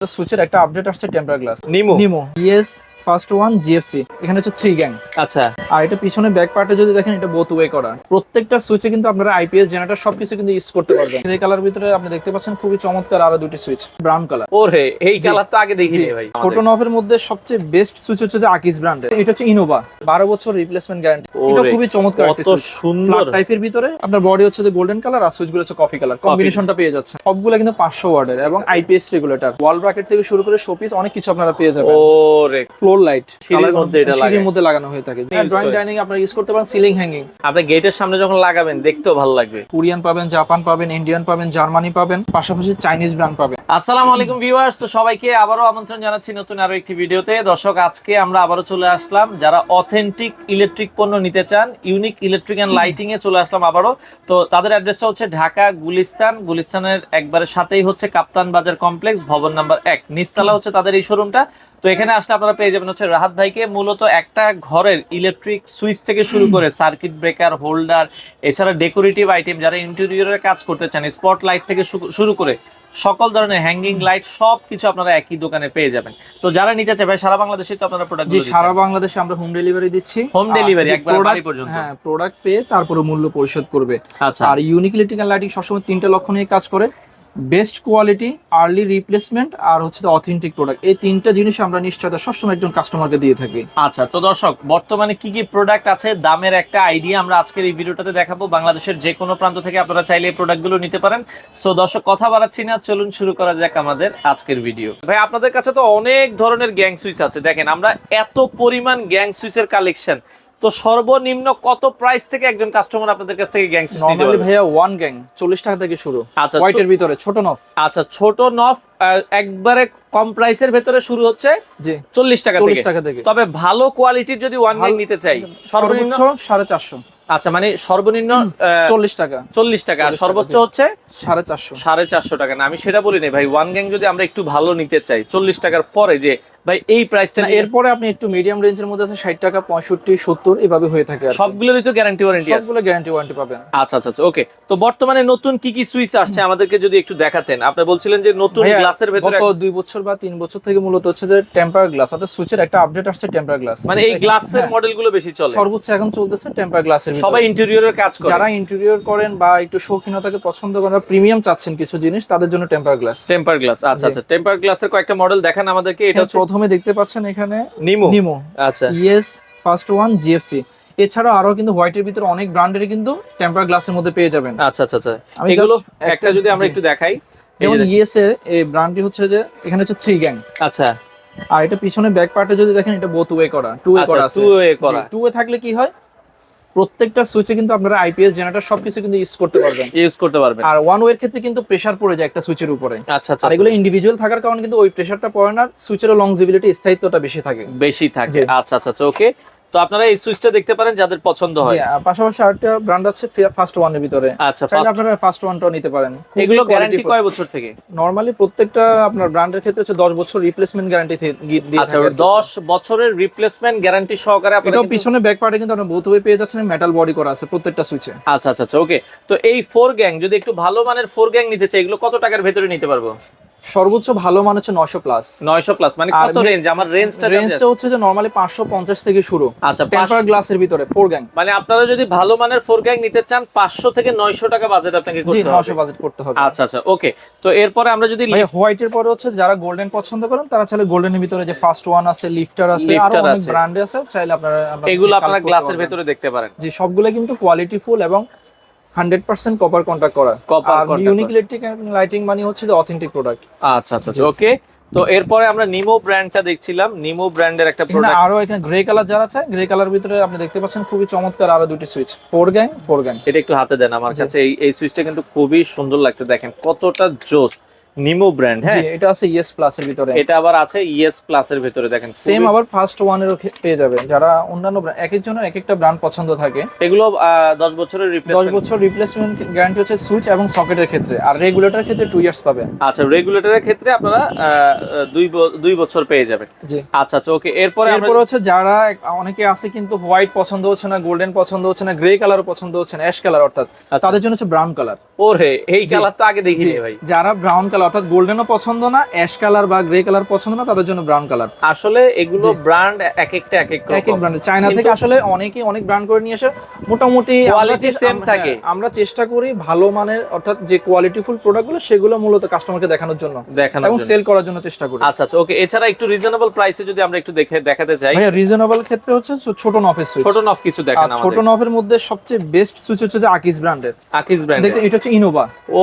সুইচের একটা আপডেট আসছে টেম্পার গ্লাস নিমো নিমো ইএস ফার্স্ট ওয়ান জিএফসি এখানে হচ্ছে থ্রি গ্যাং আচ্ছা। আর এটা পিছনে ব্যাক পার্টে যদি দেখেন এটা বোথ ওয়ে করা। প্রত্যেকটা সুইচে কিন্তু আপনারা আইপিএস জেনারেটর সবকিছু কিন্তু ইউজ করতে পারবেন। এই কালার ভিতরে আপনি দেখতে পাচ্ছেন খুবই চমৎকার আরও দুটি সুইচ ব্রাউন কালার ওরে এই কালার তো আগে দেখিনি ভাই। ছোট নভের মধ্যে সবচেয়ে বেস্ট সুইচ হচ্ছে যে আকিস ব্র্যান্ডের এটা হচ্ছে ইনোভা বারো বছর রিপ্লেসমেন্ট গ্যারান্টি এটা খুবই চমৎকার একটা সুইচ সুন্দর। টাইপের ভিতরে আপনার বডি হচ্ছে যে গোল্ডেন কালার আর সুইচগুলো হচ্ছে কফি কালার কম্বিনেশনটা পেয়ে যাচ্ছে। সবগুলো কিন্তু পাঁচশো ওয়ার্ডের এবং আইপিএস রেগুলেটর ওয়াল ব্র্যাকেট থেকে শুরু করে শোপিস অনেক কিছু আপনারা পেয়ে যাবেন। ওরে ফ্লোর লাইট সিঁড়ির মধ্যে এটা লাগায়। সিঁড়ির মধ্যে লাগানো হয়ে থাকে। ড্রয়িং ডাইনিং আপনারা ইউজ করতে পারেন সিলিং হ্যাঙ্গিং আপনি গেটের সামনে যখন লাগাবেন দেখতেও ভালো লাগবে। কোরিয়ান পাবেন জাপান পাবেন ইন্ডিয়ান পাবেন জার্মানি পাবেন পাশাপাশি চাইনিজ ব্র্যান্ড পাবেন। আসসালামু আলাইকুম ভিউয়ার্স তো সবাইকে আবারও আমন্ত্রণ জানাচ্ছি নতুন আরও একটি ভিডিওতে। দর্শক আজকে আমরা আবারও চলে আসলাম। যারা অথেন্টিক ইলেকট্রিক পণ্য নিতে চান ইউনিক ইলেকট্রিক অ্যান্ড লাইটিং এ চলে আসলাম আবারও। তো তাদের অ্যাড্রেসটা হচ্ছে ঢাকা গুলিস্তান। গুলিস্তানের একবারে সাথেই হচ্ছে কাপ্তান বাজার কমপ্লেক্স ভবন নাম্বার এক নিচতলা হচ্ছে তাদের এই শোরুমটা তো এখানে আসলে আপনারা পেয়ে যাবেন হচ্ছে রাহাত ভাইকে। মূলত একটা ঘরের ইলেকট্রিক সুইচ থেকে শুরু করে সার্কিট ব্রেকার হোল্ডার এছাড়া ডেকোরেটিভ আইটেম যারা ইন্টেরিয়রের কাজ করতে চান স্পট লাইট থেকে শুরু করে সকল ধরনের হ্যাঙ্গিং লাইট সব কিছু আপনারা একই দোকানে পেয়ে যাবেন। তো যারা নিতে চায় ভাই সারা বাংলাদেশে তো আপনারা প্রোডাক্ট সারা বাংলাদেশে আমরা হোম ডেলিভারি দিচ্ছি। হোম ডেলিভারি একবারে বাড়ি পর্যন্ত। হ্যাঁ প্রোডাক্ট পেয়ে তারপরে মূল্য পরিশোধ করবে। আচ্ছা। আর ইউনিক ইলেকট্রিক্যাল লাইটিং সবসময় তিনটা লক্ষ্য নিয়ে কাজ করে। বেস্ট কোয়ালিটি, আর্লি রিপ্লেসমেন্ট আর হচ্ছে অথেন্টিক প্রোডাক্ট এই তিনটা জিনিস আমরা নিশ্চয়তা সবসময় একজন কাস্টমারকে দিয়ে থাকি। আচ্ছা তো দর্শক, বর্তমানে কি কি প্রোডাক্ট আছে? দামের একটা আইডিয়া আমরা আজকের এই ভিডিওটাতে দেখাবো। বাংলাদেশের যে কোনো প্রান্ত থেকে আপনারা চাইলে এই প্রোডাক্টগুলো নিতে পারেন। সো দর্শক, কথা বাড়াচ্ছি না। চলুন শুরু করা যাক আমাদের আজকের ভিডিও ভাই, আপনাদের কাছে তো অনেক ধরনের গ্যাং সুইচ আছে। দেখেন, আমরা এত পরিমাণ গ্যাং সুইচের কালেকশন তো সর্বনিম্ন কত প্রাইস থেকে একজন কাস্টমার আপনাদের কাছ থেকে গ্যাং সুইচ নিতে পারবে? ভাইয়া ওয়ান গ্যাং চল্লিশ টাকা থেকে শুরু। আচ্ছা হোয়াইটের ভিতরে ছোট নফ। আচ্ছা ছোট নফ একবারে কম প্রাইসের ভেতরে শুরু হচ্ছে জি। চল্লিশ টাকা চল্লিশ থেকে। টাকা থেকে। তবে ভালো কোয়ালিটির যদি ওয়ান গ্যাং নিতে চাই সর্বনিম্ন সর্বোচ্চ সাড়ে চারশো। আচ্ছা মানে সর্বনিম্ন চল্লিশ টাকা। চল্লিশ টাকা আর সর্বোচ্চ হচ্ছে সাড়ে চারশো। সাড়ে চারশো টাকা। না আমি সেটা বলি নাই ভাই ওয়ান গ্যাং যদি আমরা একটু ভালো নিতে চাই চল্লিশ টাকার পরে যে ভাই এই প্রাইসটা না, এরপরে আপনি একটু মিডিয়াম রেঞ্জের মধ্যে আছে ষাট টাকা পঁয়ষট্টি সত্তর এভাবে হয়ে থাকে সবগুলোরই তো গ্যারান্টি ওয়ারেন্টি আছে। সবগুলো গ্যারান্টি ওয়ারেন্টি পাবেন। আচ্ছা আচ্ছা আচ্ছা ওকে তো বর্তমানে নতুন কি কি সুইচ আসছে আমাদেরকে যদি একটু দেখাতেন। আপনি বলছিলেন যে নতুন গ্লাসের ভেতরে গত দুই বছর বা তিন বছর থেকে মূলত হচ্ছে যে টেম্পার গ্লাস অর্থাৎ সুইচের একটা আপডেট আসছে টেম্পার গ্লাস মানে এই গ্লাসের মডেলগুলো বেশি চলে। সর্বোচ্চ এখন চলতেছে টেম্পার গ্লাসের সবাই ইন্টেরিয়রের কাজ করে। যারা ইন্টেরিয়র করেন বা একটু শৌখিনতাকে পছন্দ করেন বা প্রিমিয়াম চাচ্ছেন কিছু জিনিস তাদের জন্য টেম্পার গ্লাস টেম্পার গ্লাস আচ্ছা। আচ্ছা টেম্পার গ্লাসের কয়েকটা মডেল দেখান আমাদেরকে। এটা হচ্ছে প্রথমে দেখতে পাচ্ছেন এখানে নিমো। নিমো। আচ্ছা। Yes first one GFC. এছাড়া আরও কিন্তু হোয়াইটের ভিতরে অনেক ব্র্যান্ডের কিন্তু টেম্পার গ্লাসের মধ্যে পেয়ে যাবেন। আচ্ছা আচ্ছা আচ্ছা। আমি এগুলো একটা- যদি আমরা একটু দেখাই যেমন ইয়েস এর এই ব্র্যান্ডটি হচ্ছে যে এখানে হচ্ছে থ্রি গ্যাং আচ্ছা। আর এটা পিছনে ব্যাক পার্টে যদি দেখেন এটা বোথ ওয়ে করা টু ওয়ে আচ্ছা করা টু ওয়ে করা। টু ওয়ে থাকলে কি হয়? প্রত্যেকটা সুইচে কিন্তু আপনারা আইপিএস জেনারেটর সবকিছু কিন্তু ইউজ করতে পারবেন। ইউজ করতে পারবেন। আর ওয়ান ওয়ের ক্ষেত্রে কিন্তু প্রেসার পড়ে যায় একটা সুইচের উপরে। আচ্ছা আচ্ছা আর এগুলো ইন্ডিভিজুয়াল থাকার কারণে কিন্তু ওই প্রেসারটা পড়ে না সুইচের লংজিবিলিটি স্থায়িত্বটা বেশি থাকে। বেশি থাকে। আচ্ছা আচ্ছা আচ্ছা ওকে তো আপনারা এই সুইচটা দেখতে পারেন যাদের পছন্দ হয়। পাশাপাশি আরেকটা ব্র্যান্ড আছে ফার্স্ট ওয়ানের ভিতরে। আচ্ছা আপনারা ফার্স্ট ওয়ানটাও নিতে পারেন। এগুলো গ্যারান্টি কয় বছর থেকে? নরমালি প্রত্যেকটা আপনার ব্র্যান্ডের ক্ষেত্রে হচ্ছে 10 বছর রিপ্লেসমেন্ট গ্যারান্টি দিয়ে আচ্ছা থাকে। আর 10 বছরের রিপ্লেসমেন্ট গ্যারান্টি সহকারে আপনারা কিন্তু- পিছনে ব্যাক পার্টে কিন্তু আপনার বোথ ওয়ে পেয়ে যাচ্ছেন মেটাল বডি করা আছে প্রত্যেকটা সুইচে আচ্ছা আচ্ছা আচ্ছা ওকে তো এই ফোর গ্যাং যদি একটু ভালো মানের ফোর গ্যাং নিতে চাই এগুলো কত টাকার ভেতরে নিতে পারব? সর্বোচ্চ ভালো মান হচ্ছে 900 প্লাস 900 প্লাস মানে কত রেঞ্জ আমার রেঞ্জটা রেঞ্জটা হচ্ছে যে নরমালি 550 থেকে শুরু। আচ্ছা টেম্পার পাঁচশো- গ্লাসের ভিতরে ফোর গ্যাং মানে আপনারা যদি ভালো মানের ফোর গ্যাং নিতে চান 500 থেকে 900 টাকা বাজেট আপনাকে করতে 900 হবে বাজেট করতে হবে। আচ্ছা আচ্ছা ওকে তো এরপরে আমরা যদি হোয়াইট এর পরে হচ্ছে যারা গোল্ডেন পছন্দ করেন তারা চাইলে গোল্ডেনের ভিতরে যে ফার্স্ট ওয়ান আছে লিফটার আছে আরও অনেক আছে। ব্র্যান্ড আছে চাইলে আপনারা আপনারা এগুলো আপনারা গ্লাসের ভিতরে দেখতে পারেন। জি সবগুলো কিন্তু কোয়ালিটি ফুল এবং হান্ড্রেড পার্সেন্ট কপার কন্ট্যাক্ট করা। কপার ইউনিক ইলেকট্রিক লাইটিং মানে হচ্ছে অথেন্টিক প্রোডাক্ট আচ্ছা আচ্ছা ওকে তো এরপরে আমরা নিমো ব্র্যান্ডটা দেখছিলাম। নিমো ব্র্যান্ডের একটা প্রোডাক্ট আরও এখানে গ্রে কালার যারা চায় গ্রে কালার ভিতরে আপনি দেখতে পাচ্ছেন খুবই চমৎকার আরও দুটি switch four gang four gang এটা একটু হাতে দেন আমার কাছে। এই এই সুইচটা কিন্তু খুবই সুন্দর লাগছে। দেখেন কতটা জোস। নিমো ব্র্যান্ড হ্যাঁ? এটা আছে ইএস প্লাস এর ভিতরে। এটা আবার আছে ইএস প্লাস এর ভেতরে দেখেন সেম আবার ফার্স্ট ওয়ানেরও পেয়ে যাবেন। যারা অন্যান্য brand- এক একজনের এক একটা ব্র্যান্ড পছন্দ থাকে। এগুলো আহ, দশ বছরের দশ রিপ্লেসমেন্ট বছর রিপ্লেসমেন্ট গ্যারান্টি হচ্ছে সুইচ এবং সকেটের ক্ষেত্রে। আর রেগুলেটর ক্ষেত্রে টু ইয়ার্স পাবেন। আচ্ছা রেগুলেটরের ক্ষেত্রে আপনারা আহ, দুই ব- দুই বছর পেয়ে যাবেন। জি। আচ্ছা আচ্ছা ওকে এরপরে এরপর হচ্ছে যারা অনেকে আছে কিন্তু হোয়াইট পছন্দ হচ্ছে না গোল্ডেন পছন্দ হচ্ছে না গ্রে কালার পছন্দ হচ্ছে না অ্যাশ কালার অর্থাৎ আচ্ছা। তাদের জন্য হচ্ছে ব্রাউন কালার ওরে এই। কালার তো আগে দেখিনি ভাই। যারা ব্রাউন কালার কালার অর্থাৎ গোল্ডেনও পছন্দ না অ্যাশ কালার বা গ্রে কালার পছন্দ না তাদের জন্য ব্রাউন কালার আসলে এগুলো ব্র্যান্ড এক একটা এক এক এক রকম। চায়না থেকে আসলে অনেকেই অনেক ব্র্যান্ড করে নিয়ে আসে মোটামুটি আমরা Quality চেষ্টা- থাকে। হ্যাঁ, আমরা চেষ্টা করি ভালো মানের অর্থাৎ যে কোয়ালিটিফুল প্রোডাক্টগুলো সেগুলো মূলত কাস্টমারকে দেখানোর জন্য দেখানোর এবং সেল করার জন্য চেষ্টা করি। আচ্ছা আচ্ছা ওকে এছাড়া একটু রিজনেবল প্রাইসে যদি আমরা একটু দেখে দেখাতে চাই। ভাইয়া রিজনেবল ক্ষেত্রে হচ্ছে ছোট নফের সুইচ ছোট নফ কিছু দেখেন আর ছোট নফের মধ্যে সবচেয়ে বেস্ট সুইচ হচ্ছে যে আকিস ব্র্যান্ডের আকিজ ব্র্যান্ড এটা হচ্ছে ইনোভা ও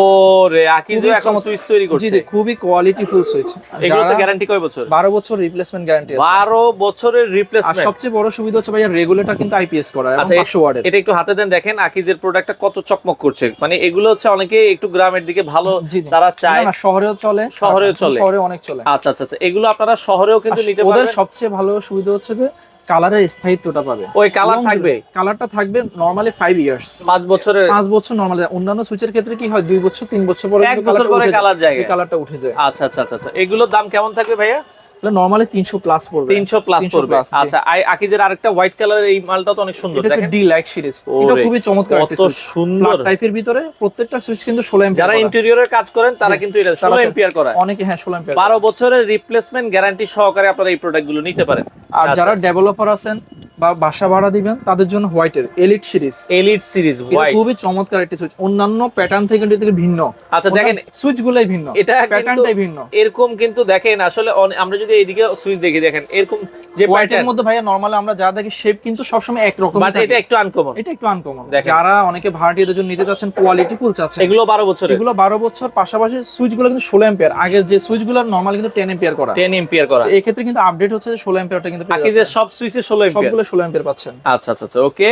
রে আকিজও খুবই এখন সুইচ তৈরি করছে জি খুবই কোয়ালিটিফুল সুইচ এগুলোতে গ্যারান্টি কয় বছর? বারো বছর রিপ্লেসমেন্ট গ্যারান্টি আছে। বারো বছরের আর সবচেয়ে বড় সুবিধা হচ্ছে ভাইয়া রেগুলেটর কিন্তু আইপিএস করা আচ্ছা, এ- 500 ওয়াটের এটা একটু হাতে দেন দেখেন আকিজের প্রোডাক্টটা কত চকমক করছে। মানে এগুলো হচ্ছে অনেকে একটু গ্রামের দিকে ভালো। তারা চায়। না, শহরেও চলে শহরেও চলে। শহরে অনেক চলে। আচ্ছা আচ্ছা আচ্ছা। এগুলো আপনারা শহরেও কিন্তু নিতে ওদের পারবেন। সবচেয়ে ভালো সুবিধা হচ্ছে যে কালারের স্থায়িত্বটা পাবে। ওই কালার থাকবে? কালারটা থাকবে নরমালি 5 ইয়ার্স 5 বছরের? 5 বছর নরমালি অন্যান্য সুইচের ক্ষেত্রে কি হয় 2 বছর 3 বছর পরে এক বছর পরে কালার যায়। কালারটা উঠে যায়। আচ্ছা আচ্ছা আচ্ছা আচ্ছা। এগুলোর দাম কেমন থাকবে ভাইয়া? নরমালি তিনশো প্লাস পড়বে। তিনশো প্লাস 300 পড়বে। আচ্ছা আই- আকিজের আরেকটা হোয়াইট কালারের এই মালটা তো অনেক সুন্দর এটা ডি লাইক সিরিজ এটা খুবই চমৎকার একটা সুইচ সুন্দর। টাইপের ভিতরে প্রত্যেকটা সুইচ কিন্তু 16 এমপি যারা ইন্টেরিয়রের কাজ করেন তারা কিন্তু এটা তারা ষোলো তো- এম্পিয়ার করা অনেকে হ্যাঁ 16 এমপি বারো বছরের রিপ্লেসমেন্ট গ্যারান্টি সহকারে আপনারা এই প্রোডাক্টগুলো নিতে পারেন। আর আচ্ছা। যারা ডেভেলপার আছেন বা বাসা ভাড়া দিবেন তাদের জন্য হোয়াইটের elite series elite series white খুবই চমৎকার একটি সুইচ অন্যান্য প্যাটার্ন থেকে এটা থেকে ভিন্ন। আচ্ছা দেখেন সুইচ গুলাই ভিন্ন। এটা প্যাটার্নটাই ভিন্ন। এরকম কিন্তু দেখেন আসলে আমরা যদি এইদিকে সুইচ দেখি দেখেন এরকম যে হোয়াইটের মধ্যে ভাইয়া নরমালি আমরা যা দেখি শেপ কিন্তু সবসময় এক রকম বাট এটা একটু আনকমন এটা একটু আনকমন দেখেন। যারা অনেকে ভাড়াটিয়াদের জন্য নিতে চাচ্ছেন কোয়ালিটি ফুল চাচ্ছেন। এগুলো বারো বছর এগুলো বারো বছর পাশাপাশি সুইচগুলো কিন্তু ষোলো এম্পিয়ার আগের যে সুইচগুলো নর্মালি কিন্তু টেন এম্পিয়ার করা। টেন এম্পিয়ার করা। এই ক্ষেত্রে কিন্তু আপডেট হচ্ছে যে ষোলো এম্পিয়ারটা কিন্তু আকিজের যাচ্ছেন। সব সুইচে ষোলো এম্পিয়ার সবগুলো ষোলো অ্যাম্পিয়ার পাচ্ছেন। আচ্ছা আচ্ছা আচ্ছা ওকে।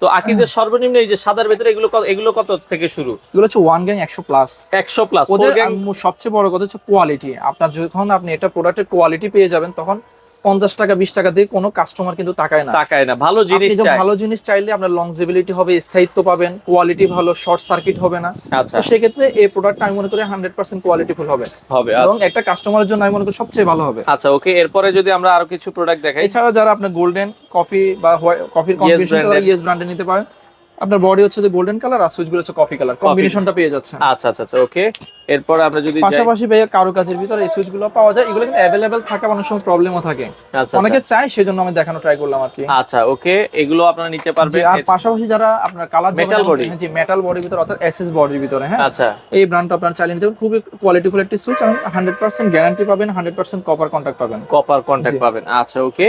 তো আকিজের সর্বনিম্ন এই যে সাদার ভেতরে এগুলো কত- এগুলো কত থেকে শুরু? এগুলো হচ্ছে ওয়ান গ্যাং একশো প্লাস একশো প্লাস ওদের সবচেয়ে বড় কথা হচ্ছে কোয়ালিটি আপনার যখন আপনি এটা প্রোডাক্টের কোয়ালিটি পেয়ে যাবেন তখন পঞ্চাশ টাকা বিশ টাকা দিয়ে কোনো কাস্টমার কিন্তু তাকায় না। তাকায় না। ভালো জিনিস ভালো জিনিস চাইলে আপনার লংজিবিলিটি হবে স্থায়িত্ব পাবেন কোয়ালিটি ভালো শর্ট সার্কিট হবে না। আচ্ছা। সেক্ষেত্রে এই প্রোডাক্টটা আমি মনে করি হান্ড্রেড পার্সেন্ট কোয়ালিটিফুল হবে। হবে এবং আচ্ছা। একটা কাস্টমারের জন্য আমি মনে করি সবচেয়ে ভালো হবে। আচ্ছা ওকে এরপরে যদি আমরা আরও কিছু প্রোডাক্ট দেখাই। এছাড়া যারা আপনার গোল্ডেন কফি বা কফির brand-এর। ইয়েস ব্র্যান্ডে নিতে পারেন। আপনার বডি হচ্ছে যে গোল্ডেন কালার আর সুইচগুলো হচ্ছে কফি কালার কম্বিনেশনটা পেয়ে যাচ্ছেন। আচ্ছা আচ্ছা আচ্ছা ওকে এরপর আমরা যদি পাশাপাশি ভাইয়া কারও কাজের ভিতরে এই সুইচগুলো পাওয়া যায় এগুলো কিন্তু অ্যাভেলেবেল থাকা অনেক সময় প্রবলেমও থাকে। আচ্ছা অনেকে আচ্ছা। চায় সেজন্য আমি দেখানো ট্রাই করলাম আর কি। আচ্ছা ওকে এগুলো আপনারা নিতে পারবেন। আর পাশাপাশি যারা আপনার কালার Metal body। জি মেটাল বডির ভিতরে অর্থাৎ এসএস বডির ভিতরে হ্যাঁ। আচ্ছা। এই ব্র্যান্ডটা আপনার চালিয়ে নিতে পারেন খুবই কোয়ালিটিফুল একটি সুইচ এবং হান্ড্রেড পার্সেন্ট গ্যারান্টি পাবেন হান্ড্রেড পার্সেন্ট কপার কন্ট্যাক্ট পাবেন। কপার কন্টাক্ট পাবেন। আচ্ছা ওকে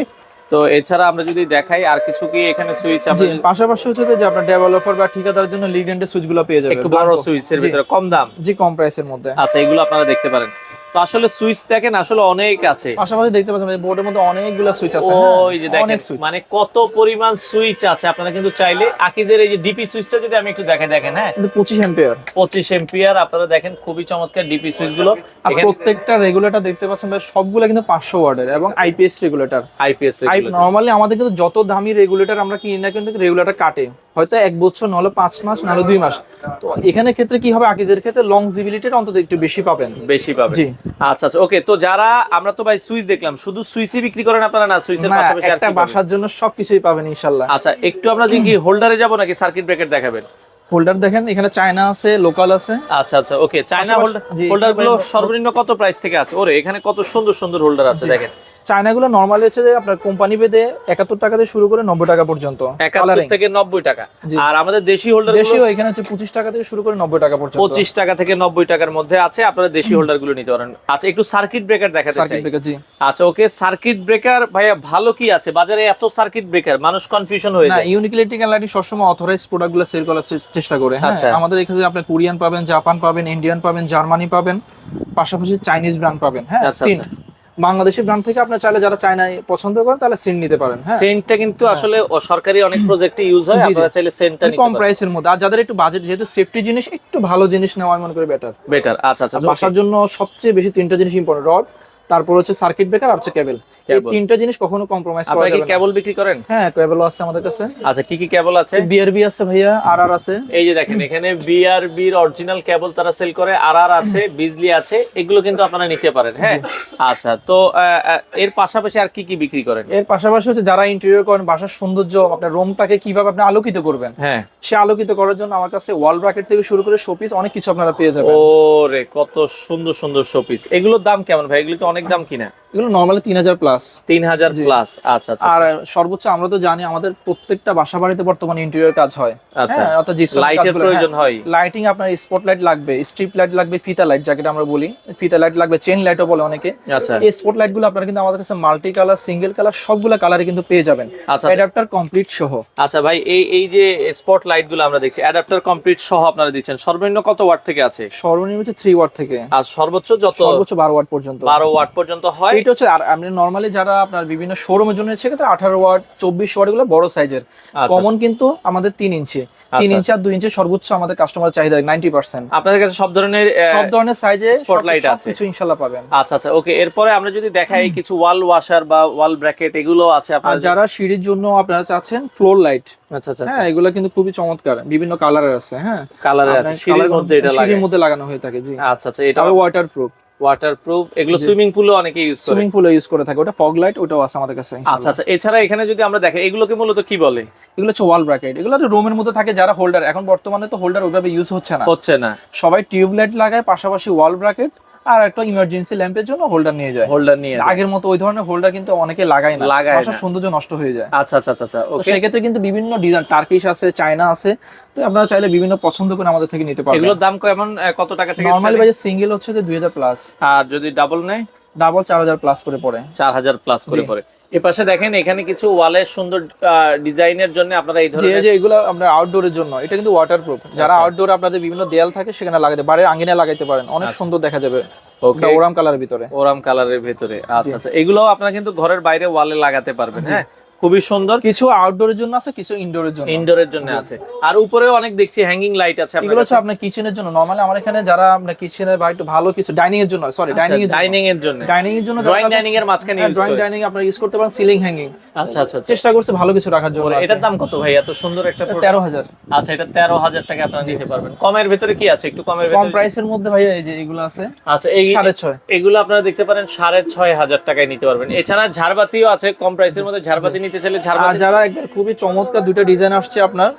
তো এছাড়া আমরা যদি দেখাই আর কিছু কি এখানে সুইচ আমরা পাশাপাশি হচ্ছে যে আপনার ডেভেলপার বা ঠিকাদারের জন্য লিগ্যান্ডের সুইচগুলো পেয়ে যাবেন একটু বড় সুইচের। ভিতরে কম দাম। জি কম প্রাইসের মধ্যে। আচ্ছা এগুলো আপনারা দেখতে পারেন। তো আসলে সুইচ দেখেন আসলে অনেক আছে। পাশাপাশি দেখতে পাচ্ছেন বোর্ডের মধ্যে অনেকগুলো সুইচ আছে হ্যাঁ? ওই যে দেখেন মানে কত পরিমাণ সুইচ আছে আপনারা কিন্তু চাইলে আকিজের এই যে ডিপি সুইচটা যদি আমি একটু দেখে দেখেন হ্যাঁ? কিন্তু পঁচিশ এম্পিয়ার পঁচিশ এম্পিয়ার আপনারা দেখেন খুবই চমৎকার ডিপি সুইচগুলো আর প্রত্যেকটা রেগুলেটর দেখতে পাচ্ছেন ভাই সবগুলো কিন্তু পাঁচশো ওয়ার্ডের এবং আইপিএস রেগুলেটর আইপিএস নর্মালি আমাদের কিন্তু যত দামি রেগুলেটর আমরা কিনি না কিন্তু রেগুলেটর কাটে। হয়তো এক বছর নাহলে পাঁচ মাস নাহলে দুই মাস। তো এখানে ক্ষেত্রে কি হবে? আকিজের ক্ষেত্রে লং লংজিবিলিটিটা অন্তত একটু বেশি পাবেন। বেশি পাবেন। জি। আচ্ছা আচ্ছা ওকে তো যারা আমরা তো ভাই সুইচ দেখলাম শুধু সুইচই বিক্রি করেন আপনারা না সুইচের পাশাপাশি একটা বাসার জন্য সবকিছুই পাবেন ইনশাল্লাহ আচ্ছা একটু আমরা দেখি কি হোল্ডারে যাব নাকি সার্কিট ব্রেকার দেখাবেন? হোল্ডার দেখেন এখানে চায়না আছে লোকাল আছে। আচ্ছা আচ্ছা ওকে চায়না হোল্ডার হোল্ডারগুলো সর্বনিম্ন কত প্রাইস থেকে আছে? ওরে এখানে কত সুন্দর সুন্দর হোল্ডার আছে দেখেন। চায়নাগুলো নর্মালি হচ্ছে যে আপনার কোম্পানি বেদে একাত্তর টাকা দিয়ে শুরু করে নব্বই টাকা পর্যন্ত একাত্তর থেকে নব্বই টাকা। আর আমাদের দেশি হোল্ডার দেশীয় এখানে হচ্ছে পঁচিশ টাকা থেকে শুরু করে নব্বই টাকা পর্যন্ত। পঁচিশ টাকা থেকে নব্বই টাকার মধ্যে আছে আপনারা দেশি হোল্ডারগুলো নিতে পারেন। আচ্ছা একটু সার্কিট ব্রেকার দেখাতে চাই। সার্কিট ব্রেকার জি। আচ্ছা ওকে সার্কিট ব্রেকার ভাইয়া ভালো কি আছে? বাজারে এত সার্কিট ব্রেকার মানুষ কনফিউশন হয়ে যায়। ইউনিক ইলেকট্রিক লাইটিং সবসময় অথরাইজ প্রোডাক্টগুলো সেল করার চেষ্টা করে হ্যাঁ? আচ্ছা। আমাদের এখানে আপনি কোরিয়ান পাবেন জাপান পাবেন ইন্ডিয়ান পাবেন জার্মানি পাবেন পাশাপাশি চাইনিজ ব্র্যান্ড পাবেন হ্যাঁ? আচ্ছা, সিন বাংলাদেশি ব্র্যান্ড থেকে আপনার চাইলে যারা চায়নায় পছন্দ করেন তাহলে সেন্ট নিতে পারেন হ্যাঁ? সেন্টটা কিন্তু আসলে সরকারি অনেক প্রজেক্টে ইউজ হয়। আপনারা চাইলে সেন্টটা নিতে কম প্রাইসের মধ্যে। আর যাদের একটু বাজেট যেহেতু সেফটি জিনিস একটু ভালো জিনিস নেওয়া আমি মনে করি বেটার বেটার আচ্ছা আচ্ছা বাসার জন্য সবচেয়ে বেশি তিনটা জিনিস ইম্পর্টেন্ট রড তারপর হচ্ছে সার্কিট ব্রেকার আর হচ্ছে কেবল এই তিনটা জিনিস কখনো কম্প্রোমাইজ করা আপনারা কি যাবে না। কেবল বিক্রি করেন? হ্যাঁ কেবলও আছে আমাদের কাছে। আচ্ছা কি কি কেবল আছে? বিআরবি আছে ভাইয়া আর আর আছে। এই যে দেখেন এখানে বিআরবির অরিজিনাল কেবল তারা সেল করে আর আর আছে বিজলি আছে এগুলো কিন্তু আপনারা নিতে পারেন হ্যাঁ? আচ্ছা তো এর পাশাপাশি আর কি কি বিক্রি করেন? এর পাশাপাশি হচ্ছে যারা ইন্টেরিয়র করেন বাসার সৌন্দর্য আপনার রুমটাকে কীভাবে আপনি আলোকিত করবেন? হ্যাঁ। সে আলোকিত করার জন্য আমার কাছে ওয়াল ব্র্যাকেট থেকে শুরু করে শোপিস অনেক কিছু আপনারা পেয়ে যাবেন। ওরে কত সুন্দর সুন্দর শোপিস এগুলোর দাম কেমন ভাই? এগুলো তো অনেক দাম কিনা? এগুলো নর্মালি তিন হাজার প্লাস তিন হাজার প্লাস আচ্ছা আচ্ছা আর সর্বোচ্চ আমরা তো জানি আমাদের প্রত্যেকটা বাসা বাড়িতে বর্তমানে ইন্টেরিয়র কাজ হয়। আচ্ছা। হ্যাঁ, অর্থাৎ লাইটের প্রয়োজন হয়। হ্যাঁ। লাইটিং আপনার স্পট লাইট লাগবে স্ট্রিপ লাইট লাগবে ফিতা লাইট যাকে আমরা বলি। ফিতা লাইট লাগবে চেন লাইটও বলে অনেকে। আচ্ছা। এই স্পট লাইটগুলো আপনারা কিন্তু আমাদের কাছে মাল্টি কালার সিঙ্গেল কালার সবগুলো কালারে কিন্তু পেয়ে যাবেন। আচ্ছা অ্যাডাপ্টার কমপ্লিট সহ। আচ্ছা ভাই এই এই যে স্পট লাইটগুলো আমরা দেখছি অ্যাডাপ্টার কমপ্লিট সহ আপনারা দিচ্ছেন সর্বনিম্ন কত ওয়াট থেকে আছে? সর্বনিম্ন হচ্ছে থ্রি ওয়াট থেকে। আর সর্বোচ্চ যত সর্বোচ্চ বারো ওয়াট পর্যন্ত। বারো ওয়াট পর্যন্ত হয়। এটা হচ্ছে আর আপনি নর্মালি যারা আপনার বিভিন্ন শোরুমের জন্য সেক্ষেত্রে আঠারো ওয়াট চব্বিশ ওয়াটগুলো বড় সাইজের আচ্ছা, কমন কিন্তু আমাদের তিন ইঞ্চি। তিন আচ্ছা। ইঞ্চি আর দুই ইঞ্চি সর্বোচ্চ আমাদের কাস্টমার চাহিদা নাইনটি পার্সেন্ট আপনাদের কাছে সব ধরনের সব ধরনের সাইজে Spotlight আছে। কিছু ইনশাল্লাহ পাবেন। আচ্ছা আচ্ছা ওকে এরপরে আমরা যদি দেখাই কিছু ওয়াল ওয়াশার বা ওয়াল ব্র্যাকেট এগুলো আছে আপনার যারা সিঁড়ির জন্য আপনারা চাচ্ছেন ফ্লোর লাইট আচ্ছা আচ্ছা হ্যাঁ এগুলো কিন্তু খুবই চমৎকার। বিভিন্ন কালারের আছে হ্যাঁ। কালারে আছে সিঁড়ির মধ্যে এটা সিঁড়ির মধ্যে লাগানো হয়ে থাকে জি। আচ্ছা আচ্ছা এটা তবে ওয়াটার প্রুফ এগুলো। সুইমিং পুলও অনেকে ইউজ করে। সুইমিং পুলে ইউজ করে থাকে ওটা ফগ লাইট ওটাও আছে আমাদের কাছে আচ্ছা আচ্ছা এছাড়া এখানে যদি আমরা দেখি এগুলোকে মূলত কি বলে? এগুলো হচ্ছে ওয়াল ব্র্যাকেট এগুলো তো রুমের মধ্যে থাকে যারা হোল্ডার এখন বর্তমানে তো হোল্ডার ওইভাবে ইউজ হচ্ছে না। হচ্ছে না। সবাই টিউব লাইট লাগায় পাশাপাশি ওয়াল ব্র্যাকেট আর একটা ইমার্জেন্সি ল্যাম্পের জন্য হোল্ডার নিয়ে যায়। হোল্ডার নিয়ে আগের মতো ওই ধরনের হোল্ডার কিন্তু অনেকে লাগায় না। লাগায় না। সৌন্দর্য নষ্ট হয়ে যায়। আচ্ছা আচ্ছা আচ্ছা আচ্ছা ওকে সেক্ষেত্রে কিন্তু বিভিন্ন ডিজাইন টার্কিশ আছে চায়না আছে তো আপনারা চাইলে বিভিন্ন পছন্দ করে আমাদের থেকে নিতে পারবেন। এগুলোর দাম কেমন কত টাকা থেকে নরমালি বাজে সিঙ্গেল হচ্ছে যে দুই হাজার প্লাস আর যদি ডাবল নেয়? ডাবল চার হাজার প্লাস করে পড়ে। চার হাজার প্লাস করে। পড়ে। এ পাশে দেখেন এখানে কিছু ওয়ালের সুন্দর ডিজাইনের জন্য আপনারা এই ধরনের যে এগুলো আমরা আউটডোরের জন্য এটা কিন্তু ওয়াটারপ্রুফ যারা আচ্ছা। আউটডোর আপনাদের বিভিন্ন দেয়াল থাকে সেখানে লাগাতে বাড়ির আঙ্গিনে লাগাইতে পারেন। অনেক আচ্ছা। সুন্দর দেখা যাবে ওকে। ওরাম কালারের ভিতরে। ওরাম কালারের ভিতরে। আচ্ছা আচ্ছা। এগুলো আপনারা কিন্তু ঘরের বাইরে ওয়ালে লাগাতে পারবেন হ্যাঁ? খুবই সুন্দর। কিছু আউটডোরের জন্য আছে কিছু ইনডোরের জন্য? ইনডোরের জন্য আছে। আর উপরেও অনেক দেখছি হ্যাঙ্গিং লাইট আছে এগুলো হচ্ছে। আপনার কিচেনের জন্য। নরমালি আমার এখানে যারা আপনার কিচেনের বা একটু ভালো কিছু ডাইনিং এর জন্য সরি ডাইনিং এর ডাইনিং এর জন্য। ডাইনিং এর জন্য Drawing dining এর মাঝখানে use ড্রয়িং ডাইনিং আপনারা ইউজ করতে পারেন সিলিং হ্যাঙ্গিং আচ্ছা আচ্ছা আচ্ছা। চেষ্টা করছে ভালো কিছু রাখার জন্য এটার দাম কত ভাই? এত সুন্দর একটা product? তেরো হাজার। আচ্ছা এটা তেরো হাজার টাকা আপনারা নিতে পারবেন। কমের ভেতরে কি আছে? একটু কমের কম ভেতরে প্রাইসের মধ্যে ভাইয়া এই যে এগুলো আছে আচ্ছা এই সাড়ে ছয়। এগুলো আপনারা দেখতে পারেন সাড়ে ছয় হাজার টাকায় নিতে পারবেন। এছাড়া ঝাড়বাতিও আছে কম প্রাইসের মধ্যে ঝাড়বাতি নিতে চাইলে আর যারা একবার খুবই চমৎকার দুটো ডিজাইন আসছে আপনার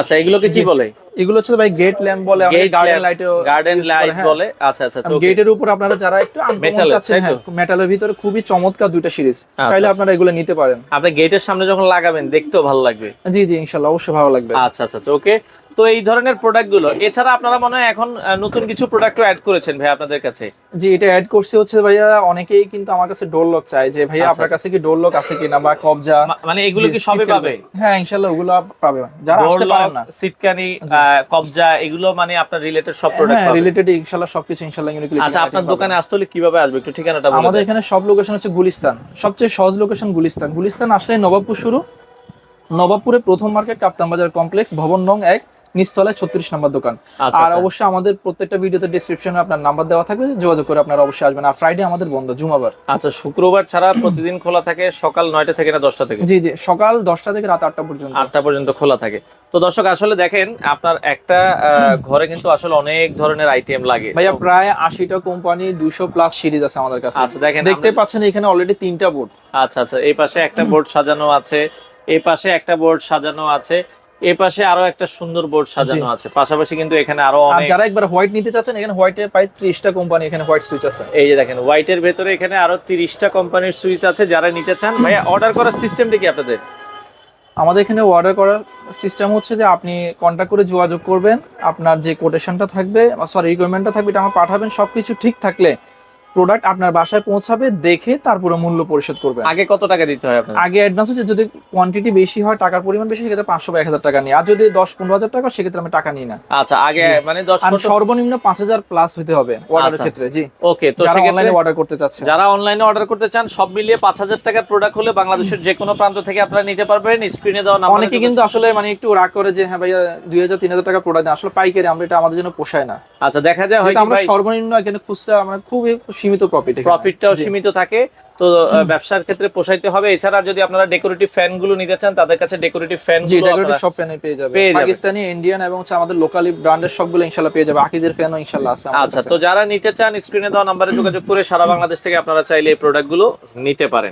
আচ্ছা এগুলোকে কি বলে? এগুলো হচ্ছে ভাই গেট ল্যাম্প বলে গার্ডেন লাইট গার্ডেন লাইট বলে? আচ্ছা আচ্ছা আচ্ছা গেটের উপর আপনারা যারা একটু মেটাল তো? হ্যাঁ মেটালের ভিতরে খুবই চমৎকার দুইটা সিরিজ। আচ্ছা, চাইলে আচ্ছা। আপনারা এগুলো নিতে পারেন। আপনি গেটের সামনে যখন লাগাবেন দেখতেও ভালো লাগবে। জি জি ইনশাল্লাহ অবশ্যই ভালো লাগবে। আচ্ছা আচ্ছা আচ্ছা ওকে তো এই ধরনের প্রোডাক্টগুলো এছাড়া আপনারা মনে হয় এখন নতুন কিছু প্রোডাক্টও অ্যাড করেছেন ভাই আপনাদের কাছে? জি এটা অ্যাড করছে হচ্ছে ভাইয়া অনেকেই কিন্তু আমার কাছে ডোর লক চায় যে ভাইয়া আচ্ছা, আপনার কাছে কি ডোর লক আছে কিনা বা কবজা? মানে এগুলো কি সবে পাবে? হ্যাঁ ইনশাল্লাহ ওগুলো পাবে যারা আসতে পারেন না। সিটকানি কবজা এগুলো মানে আপনার রিলেটেড সব প্রোডাক্ট হ্যাঁ পাবে? রিলেটেড ইনশাল্লাহ সবকিছু ইনশাল্লাহ ইউনিক আচ্ছা আপনার দোকানে আসতে হলে কীভাবে আসবে? একটু ঠিকানাটা বলে আমাদের এখানে সব লোকেশন হচ্ছে গুলিস্তান। সবচেয়ে সহজ লোকেশন গুলিস্তান। গুলিস্তান আসলে নবাবপুর শুরু। নবাবপুরে প্রথম মার্কেট কাপ্তান বাজার কমপ্লেক্স ভবন নং এক। নিচতলায় ছত্রিশ নম্বর দোকান। আচ্ছা আর আচ্ছা। অবশ্যই আমাদের প্রত্যেকটা ভিডিওতে ডিসক্রিপশনে আপনার নাম্বার দেওয়া থাকবে যোগাযোগ করে আপনারা অবশ্যই আসবেন। আর ফ্রাইডে আমাদের বন্ধ জুমাবার। আচ্ছা শুক্রবার ছাড়া প্রতিদিন খোলা থাকে সকাল নয়টা থেকে না দশটা থেকে? জি জি সকাল দশটা থেকে রাত আটটা পর্যন্ত। আটটা পর্যন্ত খোলা থাকে। তো দর্শক আসলে দেখেন আপনার একটা ঘরে কিন্তু আসলে অনেক ধরনের আইটেম লাগে। ভাইয়া প্রায় আশিটা কোম্পানি দুইশো প্লাস সিরিজ আছে আমাদের কাছে। আচ্ছা দেখেন দেখতে পাচ্ছেন এখানে অলরেডি তিনটা বোর্ড আচ্ছা আচ্ছা এই পাশে একটা বোর্ড সাজানো আছে এই পাশে একটা বোর্ড সাজানো আছে। এই পাশে আরও একটা সুন্দর বোর্ড সাজানো আছে। পাশাপাশি কিন্তু এখানে আরও অনেক যারা একবার হোয়াইট নিতে চাচ্ছেন এখানে হোয়াইটের প্রায় ত্রিশটা কোম্পানি এখানে হোয়াইট সুইচ আছে। এই যে দেখেন হোয়াইটের ভেতরে এখানে আরও তিরিশটা কোম্পানির সুইচ আছে যারা নিতে চান। ভাইয়া অর্ডার করার সিস্টেমটা কি আপনাদের? আমাদের এখানে অর্ডার করার সিস্টেম হচ্ছে যে আপনি কন্ট্যাক্ট করে যোগাযোগ করবেন। আপনার যে কোটেশনটা থাকবে সরি রিকোয়ারমেন্টটা থাকবে এটা আমার পাঠাবেন। সবকিছু ঠিক থাকলে প্রোডাক্ট আপনার বাসায় পৌঁছাবে দেখে তারপরে মূল্য পরিশোধ করবেন আগে কত টাকা দিতে হয় আপনার? আগে অ্যাডভান্স হচ্ছে যদি কোয়ান্টিটি বেশি হয় টাকার পরিমাণ বেশি সেক্ষেত্রে পাঁচশো বা এক হাজার টাকা নিই আর যদি দশ পনেরো হাজার টাকা সেক্ষেত্রে আমি টাকা নিই না। আচ্ছা আগে মানে দশ সর্বনিম্ন পাঁচ হাজার প্লাস হতে হবে অর্ডারের আচ্ছা। ক্ষেত্রে জি। ওকে তো যারা অনলাইনে অর্ডার করতে চাচ্ছে। যারা অনলাইনে অর্ডার করতে চান সব মিলিয়ে পাঁচ হাজার টাকার প্রোডাক্ট হলে বাংলাদেশের যে কোনো প্রান্ত থেকে আপনারা নিতে পারবেন। স্ক্রিনে দেওয়া নাম্বারে অনেকে কিন্তু আসলে মানে একটু রাগ করে যে হ্যাঁ ভাইয়া দুই হাজার তিন হাজার টাকা প্রোডাক্ট আসলে পাইকারি আমরা এটা আমাদের জন্য পোষায় না। আচ্ছা দেখা যায় হয়তো আমরা সর্বনিম্ন এখানে খুচরা আমরা খুবই সীমিত প্রফিট প্রফিটটাও সীমিত থাকে। তো ব্যবসার ক্ষেত্রে পোষাইতে হবে। এছাড়া যদি আপনারা ডেকোরেটিভ ফ্যানগুলো নিতে চান তাদের কাছে ডেকোরেটিভ ফ্যান জি ডেকোরেটিভ সব ফ্যানই পেয়ে যাবে। পাকিস্তানি ইন্ডিয়ান এবং হচ্ছে আমাদের লোকালি ব্র্যান্ডের সবগুলো ইনশাআল্লাহ পেয়ে যাবে। আকিদের ফ্যানও ইনশাআল্লাহ আছে আচ্ছা তো যারা নিতে চান স্ক্রিনে দেওয়া নাম্বারে যোগাযোগ করে সারা বাংলাদেশ থেকে আপনারা চাইলে এই প্রোডাক্টগুলো নিতে পারেন।